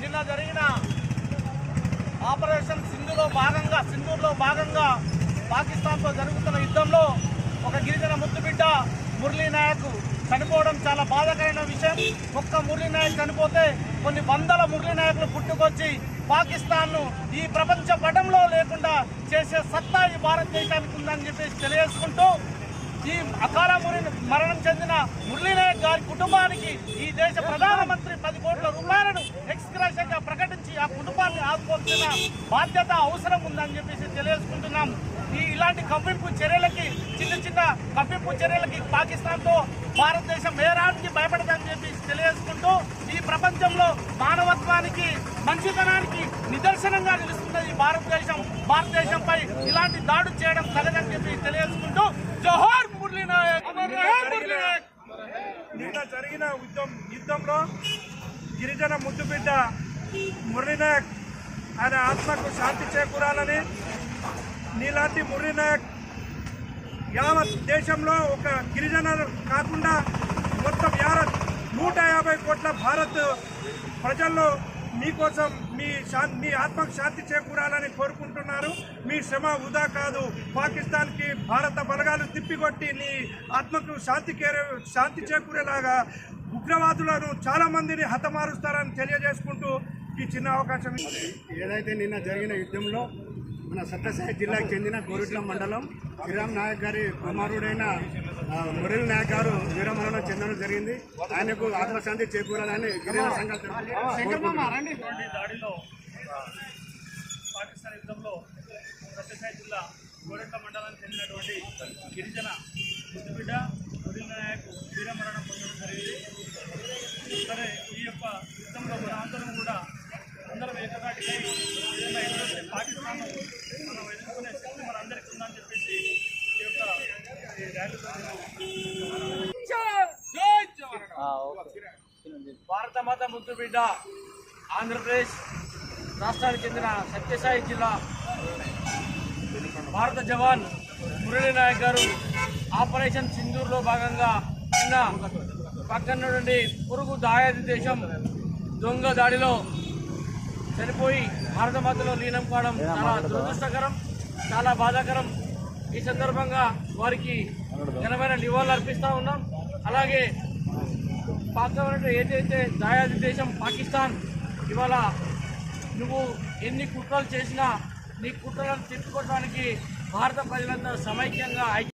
నిన్న జరిగిన ఆపరేషన్ సింధులో భాగంగా సింధూర్లో భాగంగా పాకిస్తాన్తో జరుగుతున్న యుద్ధంలో ఒక గిరిజన ముద్దుబిడ్డ మురళీ నాయక్ చనిపోవడం చాలా బాధకరమైన విషయం. ఒక్క మురళీ నాయక్ చనిపోతే కొన్ని వందల మురళీ నాయకులు పుట్టుకొచ్చి పాకిస్తాన్ను ఈ ప్రపంచ పటంలో లేకుండా చేసే సత్తా ఈ భారతదేశానికి ఉందని చెప్పేసి తెలియజేసుకుంటూ ఈ అకాల మరణం చెందిన మురళీ నాయక్ గారి కుటుంబానికి ఈ దేశ ప్రధానమంత్రి ఆదుకోవాల్సిన బాధ్యత అవసరం ఉందని చెప్పేసి తెలియజేసుకుంటున్నాం. ఈ ఇలాంటి కవ్వింపు చర్యలకి చిన్న చిన్న కవ్వింపు చర్యలకి పాకిస్తాన్తో భారతదేశం ఏరానికి భయపడదని చెప్పి తెలియజేసుకుంటూ ఈ ప్రపంచంలో మానవత్వానికి మంచితనానికి నిదర్శనంగా నిలుస్తున్న ఈ భారతదేశం భారతదేశంపై ఇలాంటి దాడు చేయడం తగదని చెప్పి తెలియజేసుకుంటూ జోహార్ మురళీ నాయక్ నిన్న జరిగిన యుద్ధం యుద్ధంలో గిరిజన ముద్దుబిడ్డ మురళీనాయక్ ఆయన ఆత్మకు శాంతి చేకూరాలని నీలాంటి మురళీనాయక్ యావత్ దేశంలో ఒక గిరిజన కాకుండా మొత్తం యావత్ నూట యాభై కోట్ల భారత్ ప్రజల్లో మీకోసం మీ శాంతి మీ ఆత్మకు శాంతి చేకూరాలని కోరుకుంటున్నారు. మీ శ్రమ వృధా కాదు. పాకిస్తాన్కి భారత బలగాలు తిప్పికొట్టి నీ ఆత్మకు శాంతి కేరే శాంతి చేకూరేలాగా ఉగ్రవాదులను చాలామందిని హతమారుస్తారని తెలియజేసుకుంటూ ఈ చిన్న అవకాశం ఏదైతే నిన్న జరిగిన యుద్ధంలో మన సత్యసాయి జిల్లాకు చెందిన గోరుట్ల మండలం శ్రీరామ్ నాయక్ గారి కుమారుడైన మురళి నాయక్ గారు వీరమరణం చెందడం జరిగింది. ఆయనకు ఆత్మశాంతి చేకూరాలని గిరిజన దాడిలో పాకిస్తాన్ యుద్ధంలో సత్యసాయి జిల్లా గోరెట్ల మండలానికి చెందినటువంటి గిరిజన ముద్దుబిడ్డ మురళీ నాయక్ వీరమరణం మనం ఎదుర్కొనే శక్తి ఉందని చెప్పేసి ఈ యొక్క ఈ ర్యాలీలో భారత మాత ముద్దు బిడ్డ ఆంధ్రప్రదేశ్ రాష్ట్రానికి చెందిన సత్యసాయి జిల్లా భారత జవాన్ మురళీ నాయక్ గారు ఆపరేషన్ సింధూర్లో భాగంగా నిన్న పక్కన నుండి పురుగు దాయాది దేశం దొంగ దాడిలో చనిపోయి భారత మాతలో లీనం కావడం చాలా దురదృష్టకరం చాలా బాధాకరం. ఈ సందర్భంగా వారికి ఘనమైన నివాళులు అర్పిస్తూ ఉన్నాం. అలాగే పాకిస్తాన్ ఏదైతే దాయాది దేశం పాకిస్తాన్ ఇవాళ నువ్వు ఎన్ని కుట్రలు చేసినా నీ కుట్రలను తిప్పుకోవడానికి భారత ప్రజలంతా సమైక్యంగా ఐక్య